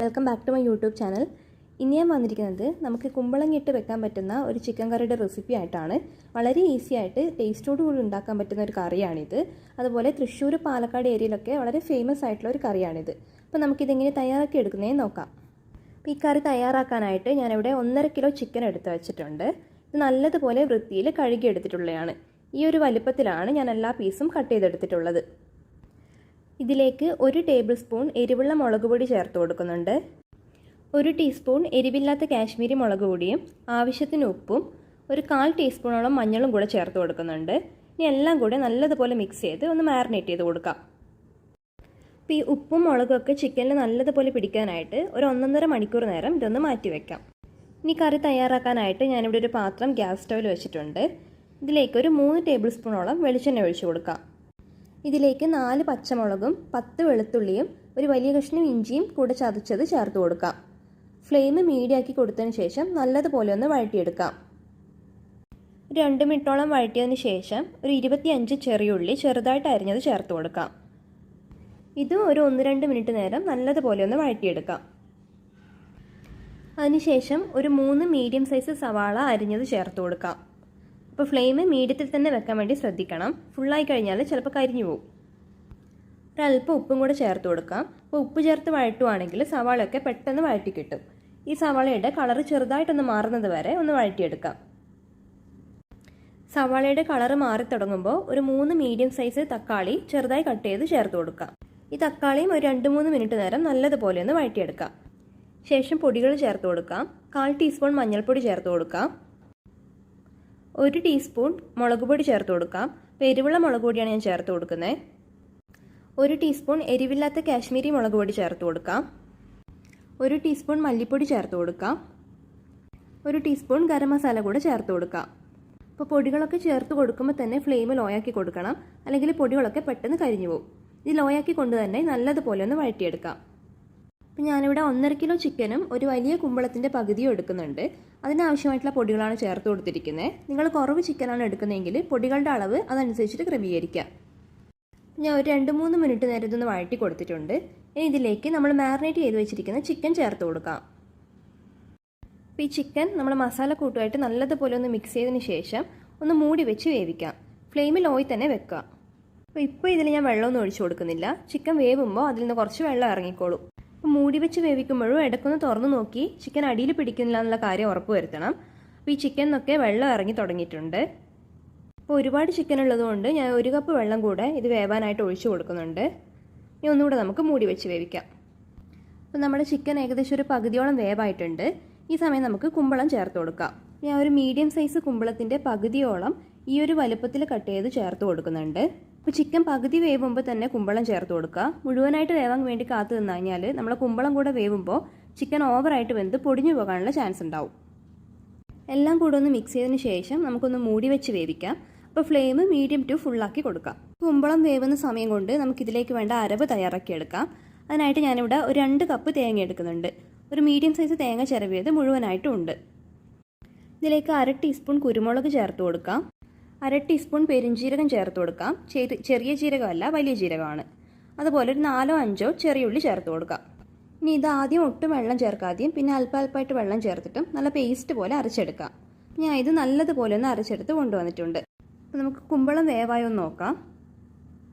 Welcome back to my YouTube channel. ഇനി ഞാൻ വന്നിരിക്കുന്നത് നമുക്ക് കുമ്പളങ്ങിട്ട് വെക്കാൻ പറ്റുന്ന ഒരു ചിക്കൻ കറിയുടെ റെസിപ്പി ആയിട്ടാണ്. വളരെ ഈസി ആയിട്ട് ടേസ്റ്റോട് കൂടി ഉണ്ടാക്കാൻ പറ്റുന്ന ഒരു കറിയാണിത്. അതുപോലെ തൃശ്ശൂർ പാലക്കാട് ഏരിയയിലൊക്കെ വളരെ ഫേമസ് ആയിട്ടുള്ള ഒരു കറിയാണിത്. അപ്പോൾ നമുക്കിതെങ്ങനെ തയ്യാറാക്കി എടുക്കുന്നതെന്ന് നോക്കാം. അപ്പോൾ ഈ കറി തയ്യാറാക്കാനായിട്ട് ഞാനിവിടെ ഒന്നര കിലോ ചിക്കൻ എടുത്ത് വെച്ചിട്ടുണ്ട്. ഇത് നല്ലതുപോലെ വൃത്തിയിൽ കഴുകി എടുത്തിട്ടുള്ളതാണ് ഈ ഒരു വലുപ്പത്തിലാണ് ഞാൻ എല്ലാ പീസും കട്ട് ചെയ്തെടുത്തിട്ടുള്ളത്. ഇതിലേക്ക് ഒരു ടേബിൾ സ്പൂൺ എരിവുള്ള മുളക് പൊടി ചേർത്ത് കൊടുക്കുന്നുണ്ട്. ഒരു ടീസ്പൂൺ എരിവില്ലാത്ത കാശ്മീരി മുളക് പൊടിയും ആവശ്യത്തിന് ഉപ്പും ഒരു കാൽ ടീസ്പൂണോളം മഞ്ഞളും കൂടെ ചേർത്ത് കൊടുക്കുന്നുണ്ട്. ഇനി എല്ലാം കൂടെ നല്ലതുപോലെ മിക്സ് ചെയ്ത് ഒന്ന് മാറിനേറ്റ് ചെയ്ത് കൊടുക്കാം. അപ്പോൾ ഈ ഉപ്പും മുളകും ഒക്കെ ചിക്കനിൽ നല്ലതുപോലെ പിടിക്കാനായിട്ട് ഒരു ഒന്നൊന്നര മണിക്കൂർ നേരം ഇതൊന്ന് മാറ്റി വെക്കാം. ഇനി കറി തയ്യാറാക്കാനായിട്ട് ഞാനിവിടെ ഒരു പാത്രം ഗ്യാസ് സ്റ്റൗവിൽ വെച്ചിട്ടുണ്ട്. ഇതിലേക്ക് ഒരു മൂന്ന് ടേബിൾ സ്പൂണോളം വെളിച്ചെണ്ണ ഒഴിച്ചു കൊടുക്കാം. ഇതിലേക്ക് നാല് പച്ചമുളകും പത്ത് വെളുത്തുള്ളിയും ഒരു വലിയ കഷ്ണം ഇഞ്ചിയും കൂടെ ചതച്ചത് ചേർത്ത് കൊടുക്കാം. ഫ്ലെയിം മീഡിയാക്കി കൊടുത്തതിന് ശേഷം നല്ലതുപോലെ ഒന്ന് വഴറ്റിയെടുക്കാം. രണ്ട് മിനിറ്റോളം വഴറ്റിയതിന് ശേഷം ഒരു ഇരുപത്തിയഞ്ച് ചെറിയുള്ളി ചെറുതായിട്ട് അരിഞ്ഞത് ചേർത്ത് കൊടുക്കാം. ഇത് ഒരു ഒന്ന് രണ്ട് മിനിറ്റ് നേരം നല്ലതുപോലെ ഒന്ന് വഴറ്റിയെടുക്കാം. അതിനുശേഷം ഒരു മൂന്ന് മീഡിയം സൈസ് സവാള അരിഞ്ഞത് ചേർത്ത് കൊടുക്കാം. അപ്പോൾ ഫ്ലെയിം മീഡിയത്തിൽ തന്നെ വെക്കാൻ വേണ്ടി ശ്രദ്ധിക്കണം. ഫുള്ളായി കഴിഞ്ഞാൽ ചിലപ്പോൾ കരിഞ്ഞു പോകും ഒരല്പം ഉപ്പും കൂടെ ചേർത്ത് കൊടുക്കാം. അപ്പോൾ ഉപ്പ് ചേർത്ത് വഴട്ടുവാണെങ്കിൽ സവാളയൊക്കെ പെട്ടെന്ന് വഴറ്റി കിട്ടും. ഈ സവാളയുടെ കളർ ചെറുതായിട്ടൊന്ന് മാറുന്നത് വരെ ഒന്ന് വഴറ്റിയെടുക്കാം. സവാളയുടെ കളർ മാറി തുടങ്ങുമ്പോൾ ഒരു മൂന്ന് മീഡിയം സൈസ് തക്കാളി ചെറുതായി കട്ട് ചെയ്ത് ചേർത്ത് കൊടുക്കാം. ഈ തക്കാളിയും ഒരു രണ്ട് മൂന്ന് മിനിറ്റ് നേരം നല്ലതുപോലെ ഒന്ന് വഴറ്റിയെടുക്കാം. ശേഷം പൊടികൾ ചേർത്ത് കൊടുക്കാം. കാൽ ടീസ്പൂൺ മഞ്ഞൾപ്പൊടി ചേർത്ത് കൊടുക്കാം. ഒരു ടീസ്പൂൺ മുളക് പൊടി ചേർത്ത് കൊടുക്കാം. അപ്പോൾ മുളക് പൊടിയാണ് ഞാൻ ചേർത്ത് കൊടുക്കുന്നത് ഒരു ടീസ്പൂൺ എരിവില്ലാത്ത കാശ്മീരി മുളക് പൊടി ചേർത്ത് കൊടുക്കാം. ഒരു ടീസ്പൂൺ മല്ലിപ്പൊടി ചേർത്ത് കൊടുക്കാം. ഒരു ടീസ്പൂൺ ഗരം മസാല കൂടെ ചേർത്ത് കൊടുക്കാം. അപ്പോൾ പൊടികളൊക്കെ ചേർത്ത് കൊടുക്കുമ്പോൾ തന്നെ ഫ്ലെയിം ലോയാക്കി കൊടുക്കണം. അല്ലെങ്കിൽ പൊടികളൊക്കെ പെട്ടെന്ന് കരിഞ്ഞു പോകും ഇത് ലോയാക്കി കൊണ്ട് തന്നെ നല്ലതുപോലെ ഒന്ന് വഴറ്റിയെടുക്കാം. അപ്പം ഞാനിവിടെ ഒന്നര കിലോ ചിക്കനും ഒരു വലിയ കുമ്പളത്തിന്റെ പകുതിയും എടുക്കുന്നുണ്ട്. അതിനാവശ്യമായിട്ടുള്ള പൊടികളാണ് ചേർത്ത് കൊടുത്തിരിക്കുന്നത്. നിങ്ങൾ കുറവ് ചിക്കനാണ് എടുക്കുന്നതെങ്കിൽ പൊടികളുടെ അളവ് അതനുസരിച്ചിട്ട് ക്രമീകരിക്കുക ഞാൻ ഒരു രണ്ട് മൂന്ന് മിനിറ്റ് നേരം ഇതൊന്ന് വഴറ്റി കൊടുത്തിട്ടുണ്ട്. ഇനി ഇതിലേക്ക് നമ്മൾ മാറിനേറ്റ് ചെയ്ത് വെച്ചിരിക്കുന്ന ചിക്കൻ ചേർത്ത് കൊടുക്കാം. അപ്പോൾ ഈ ചിക്കൻ നമ്മൾ മസാല കൂട്ടുമായിട്ട് നല്ലതുപോലെ ഒന്ന് മിക്സ് ചെയ്തതിന് ശേഷം ഒന്ന് മൂടി വെച്ച് വേവിക്കാം. ഫ്ലെയിമിൽ ഓയിൽ തന്നെ വെക്കുക. അപ്പോൾ ഇപ്പോൾ ഇതിൽ ഞാൻ വെള്ളമൊന്നും ഒഴിച്ചു കൊടുക്കുന്നില്ല. ചിക്കൻ വേവുമ്പോൾ അതിൽ നിന്ന് കുറച്ച് വെള്ളം ഇറങ്ങിക്കോളും. മൂടി വെച്ച് വേവിക്കുമ്പോഴും ഇടയ്ക്കൊന്ന് തുറന്നു നോക്കി ചിക്കൻ അടിയിൽ പിടിക്കുന്നില്ല എന്നുള്ള കാര്യം ഉറപ്പ് വരുത്തണം. അപ്പോൾ ഈ ചിക്കനൊക്കെ വെള്ളം ഇറങ്ങി തുടങ്ങിയിട്ടുണ്ട്. അപ്പോൾ ഒരുപാട് ചിക്കൻ ഉള്ളതുകൊണ്ട് ഞാൻ ഒരു കപ്പ് വെള്ളം കൂടെ ഇത് വേവാനായിട്ട് ഒഴിച്ചു കൊടുക്കുന്നുണ്ട്. ഇനി ഒന്നുകൂടെ നമുക്ക് മൂടി വെച്ച് വേവിക്കാം. അപ്പോൾ നമ്മുടെ ചിക്കൻ ഏകദേശം ഒരു പകുതിയോളം വേവായിട്ടുണ്ട്. ഈ സമയം നമുക്ക് കുമ്പളം ചേർത്ത് കൊടുക്കാം. ഞാൻ ഒരു മീഡിയം സൈസ് കുമ്പളത്തിന്റെ പകുതിയോളം ഈ ഒരു വലുപ്പത്തിൽ കട്ട് ചെയ്ത് ചേർത്ത് കൊടുക്കുന്നുണ്ട്. അപ്പോൾ ചിക്കൻ പകുതി വേവുമ്പോൾ തന്നെ കുമ്പളം ചേർത്ത് കൊടുക്കുക. മുഴുവനായിട്ട് വേവാൻ വേണ്ടി കാത്തു നിന്ന് കഴിഞ്ഞാൽ നമ്മൾ കുമ്പളം കൂടെ വേവുമ്പോൾ ചിക്കൻ ഓവറായിട്ട് വെന്ത് പൊടിഞ്ഞു പോകാനുള്ള ചാൻസ് ഉണ്ടാവും. എല്ലാം കൂടെ ഒന്ന് മിക്സ് ചെയ്തതിന് ശേഷം നമുക്കൊന്ന് മൂടി വെച്ച് വേവിക്കാം. അപ്പോൾ ഫ്ലെയിം മീഡിയം ടു ഫുള്ളാക്കി കൊടുക്കാം. കുമ്പളം വേവുന്ന സമയം കൊണ്ട് നമുക്കിതിലേക്ക് വേണ്ട അരവ് തയ്യാറാക്കിയെടുക്കാം അതിനായിട്ട് ഞാനിവിടെ ഒരു രണ്ട് കപ്പ് തേങ്ങ എടുക്കുന്നുണ്ട്. ഒരു മീഡിയം സൈസ് തേങ്ങ ചിരവിയത് മുഴുവനായിട്ടും ഉണ്ട്. ഇതിലേക്ക് അര ടീസ്പൂൺ കുരുമുളക് ചേർത്ത് കൊടുക്കാം. അര ടീസ്പൂൺ പെരുംജീരകം ചേർത്ത് കൊടുക്കാം. ചെറിയ ജീരകമല്ല വലിയ ജീരകമാണ്. അതുപോലെ ഒരു നാലോ അഞ്ചോ ചെറിയ ഉള്ളി ചേർത്ത് കൊടുക്കാം. ഇനി ഇത് ആദ്യം ഒട്ടും വെള്ളം ചേർക്കാതെയും പിന്നെ അല്പ അല്പമായിട്ട് വെള്ളം ചേർത്തിട്ടും നല്ല പേസ്റ്റ് പോലെ അരച്ചെടുക്കാം. ഞാൻ ഇത് നല്ലതുപോലെ ഒന്ന് അരച്ചെടുത്ത് കൊണ്ടുവന്നിട്ടുണ്ട്. അപ്പോൾ നമുക്ക് കുമ്പളം വേവായി ഒന്ന് നോക്കാം.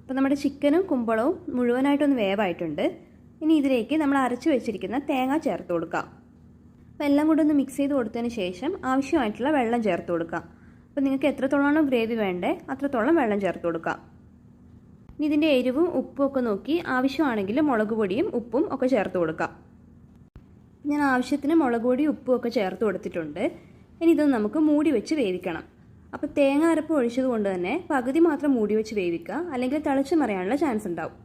അപ്പോൾ നമ്മുടെ ചിക്കനും കുമ്പളവും മുഴുവനായിട്ടൊന്ന് വേവായിട്ടുണ്ട്. ഇനി ഇതിലേക്ക് നമ്മൾ അരച്ച് വെച്ചിരിക്കുന്ന തേങ്ങ ചേർത്ത് കൊടുക്കാം. അപ്പോൾ എല്ലാം കൂടെ ഒന്ന് മിക്സ് ചെയ്ത് കൊടുത്തതിന് ശേഷം ആവശ്യമായിട്ടുള്ള വെള്ളം ചേർത്ത് കൊടുക്കാം. അപ്പോൾ നിങ്ങൾക്ക് എത്രത്തോളമാണോ ഗ്രേവി വേണ്ടേ അത്രത്തോളം വെള്ളം ചേർത്ത് കൊടുക്കാം. ഇനി ഇതിന്റെ എരിവും ഉപ്പും ഒക്കെ നോക്കി ആവശ്യമാണെങ്കിൽ മുളക് പൊടിയും ഉപ്പും ഒക്കെ ചേർത്ത് കൊടുക്കാം. ഞാൻ ആവശ്യത്തിന് മുളക് പൊടിയും ഉപ്പും ഒക്കെ ചേർത്ത് കൊടുത്തിട്ടുണ്ട്. ഇനി ഇതൊന്ന് നമുക്ക് മൂടി വെച്ച് വേവിക്കണം. അപ്പോൾ തേങ്ങ അരപ്പ് ഒഴിച്ചത് കൊണ്ട് തന്നെ പകുതി മാത്രം മൂടി വെച്ച് വേവിക്കുക. അല്ലെങ്കിൽ തിളച്ച് മറിയാനുള്ള ചാൻസ് ഉണ്ടാവും.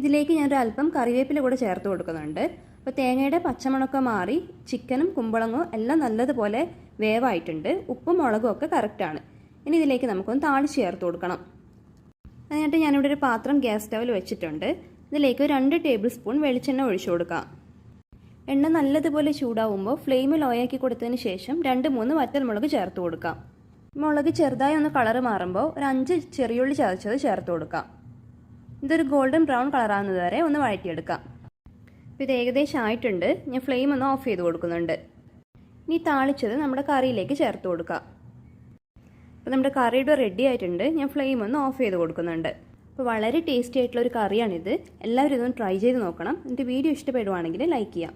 ഇതിലേക്ക് ഞാനൊരു അല്പം കറിവേപ്പില കൂടെ ചേർത്ത് കൊടുക്കുന്നുണ്ട്. അപ്പോൾ തേങ്ങയുടെ പച്ചമുളകൊക്കെ മാറി ചിക്കനും കുമ്പളങ്ങും എല്ലാം നല്ലതുപോലെ വേവായിട്ടുണ്ട്. ഉപ്പും മുളകും ഒക്കെ കറക്റ്റാണ് ഇനി ഇതിലേക്ക് നമുക്കൊന്ന് താളിച്ച് ചേർത്ത് കൊടുക്കണം. അതിനായിട്ട് ഞാനിവിടെ ഒരു പാത്രം ഗ്യാസ് സ്റ്റവിൽ വെച്ചിട്ടുണ്ട്. ഇതിലേക്ക് രണ്ട് ടേബിൾ സ്പൂൺ വെളിച്ചെണ്ണ ഒഴിച്ചു കൊടുക്കാം. എണ്ണ നല്ലതുപോലെ ചൂടാവുമ്പോൾ ഫ്ലെയിം ലോയാക്കി കൊടുത്തതിന് ശേഷം രണ്ട് മൂന്ന് വറ്റൽമുളക് ചേർത്ത് കൊടുക്കാം. മുളക് ചെറുതായി ഒന്ന് കളർ മാറുമ്പോൾ ഒരു അഞ്ച് ചെറിയുള്ളി ചതച്ചത് ചേർത്ത് കൊടുക്കാം. ഇതൊരു ഗോൾഡൻ ബ്രൗൺ കളറാകുന്നത് വരെ ഒന്ന് വഴറ്റിയെടുക്കാം. അപ്പോൾ ഇത് ഏകദേശം ആയിട്ടുണ്ട്. ഞാൻ ഫ്ലെയിം ഒന്ന് ഓഫ് ചെയ്ത് കൊടുക്കുന്നുണ്ട്. ഇനി താളിച്ചത് നമ്മുടെ കറിയിലേക്ക് ചേർത്ത് കൊടുക്കുക അപ്പോൾ നമ്മുടെ കറിയുടെ റെഡി ആയിട്ടുണ്ട്. ഞാൻ ഫ്ലെയിം ഒന്ന് ഓഫ് ചെയ്ത് കൊടുക്കുന്നുണ്ട്. അപ്പോൾ വളരെ ടേസ്റ്റി ആയിട്ടുള്ള ഒരു കറിയാണിത്. എല്ലാവരും ഇതൊന്ന് ട്രൈ ചെയ്ത് നോക്കണം. എന്നിട്ട് വീഡിയോ ഇഷ്ടപ്പെടുവാണെങ്കിൽ ലൈക്ക് ചെയ്യാം.